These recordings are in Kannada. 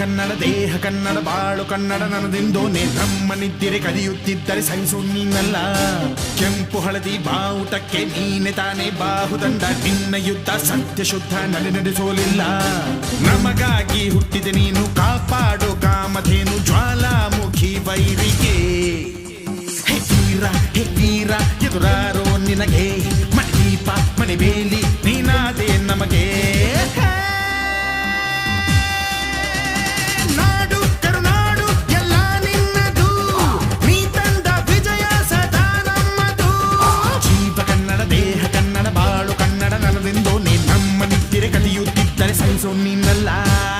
ಕನ್ನಡ ದೇಹ, ಕನ್ನಡ ಬಾಳು, ಕನ್ನಡ ನನದೆಂದು ನೇತ್ರಮ್ಮನಿದ್ದರೆ ನಿದ್ದಿರೆ ಕಲಿಯುತ್ತಿದ್ದರೆ ಸಹಿಸು ನೀನಲ್ಲ ಕೆಂಪು ಹಳದಿ ಬಾವುಟಕ್ಕೆ ನೀನೆ ತಾನೇ ಬಾಹುದಂಡ. ನಿನ್ನ ಯುದ್ಧ ಸತ್ಯ ಶುದ್ಧ ನಡೆ ನಡೆಸೋಲಿಲ್ಲ. ನಮಗಾಗಿ ಹುಟ್ಟಿದೆ ನೀನು ಕಾಪಾಡು ಕಾಮಧೇನು ಜ್ವಾಲಾಮುಖಿ ವೈರಿಗೆ ವೀರ, ಹೇ ಎದುರಾರೋ ನಿನಗೆ. ಮನೆ ದೀಪ, ಮನೆ ಬೇಲಿ, ನೀನಾದೆ ನಮಗೆ. ಕಲಿಯುತ್ತಿದ್ದರೆ ಸಹಿಸೋ ನೀನಲ್ಲ ಅಭಿಮಾನವೇ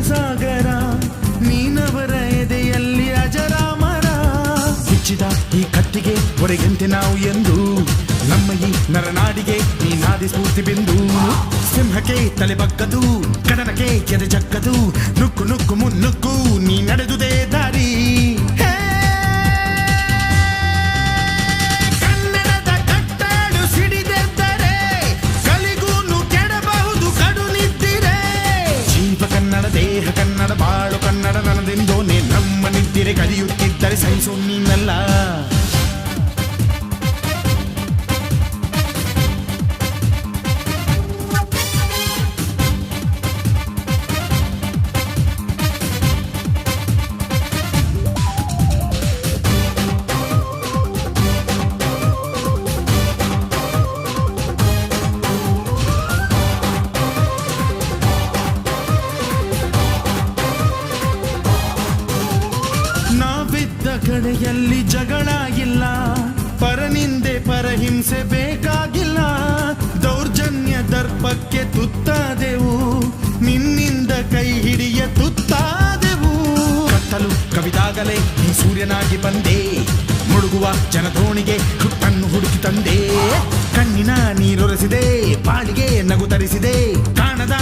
ಜನಸಾಗರ ನೀನವರ ಎದೆಯಲ್ಲಿ ಅಜರಾಮರ. ಹೆಚ್ಚಿದ ಈ ಕತ್ತಿಗೆ ಹೊರಗೆಂತೆ ನಾವು ಎಂದು, ನಮ್ಮ ಈ ನರನಾಡಿಗೆ ನೀನಾದಿ ಸ್ಫೂರ್ತಿ ಬಿಂದು. ಸಿಂಹಕ್ಕೆ ತಲೆ ಬಗ್ಗದು ಕಡನಕ್ಕೆ ಕೆರೆ ಜಕ್ಕದು ನುಕ್ಕು ನುಕ್ಕು ಮುನ್ನುಕ್ಕು ನೀ ನಡೆದುದೇ. ನಿದ್ದಿರೆ ಕಲಿಯುತ್ತಿದ್ದರೆ ಸಹಿಸು ನೀನಲ್ಲ ಕಡೆಯಲ್ಲಿ ಜಗಳಾಗಿಲ್ಲ. ಪರನಿಂದೆ ಪರಹಿಂಸೆ ಬೇಕಾಗಿಲ್ಲ. ದೌರ್ಜನ್ಯ ದರ್ಪಕ್ಕೆ ತುತ್ತಾದೆವು. ನಿನ್ನಿಂದ ಕೈ ಹಿಡಿಯ ತುತ್ತಾದೆವು. ಕತ್ತಲು ಕವಿದಾಗಲೇ ನೀ ಸೂರ್ಯನಾಗಿ ಬಂದೆ. ಮುಳುಗುವ ಜನದೋಣಿಗೆ ಹುಟ್ಟನ್ನು ಹುಡುಕಿ ತಂದೆ. ಕಣ್ಣಿನ ನೀರೊರೆಸಿದೆ, ಪಾಡಿಗೆ ನಗು ತರಿಸಿದೆ. ಕಾಣದ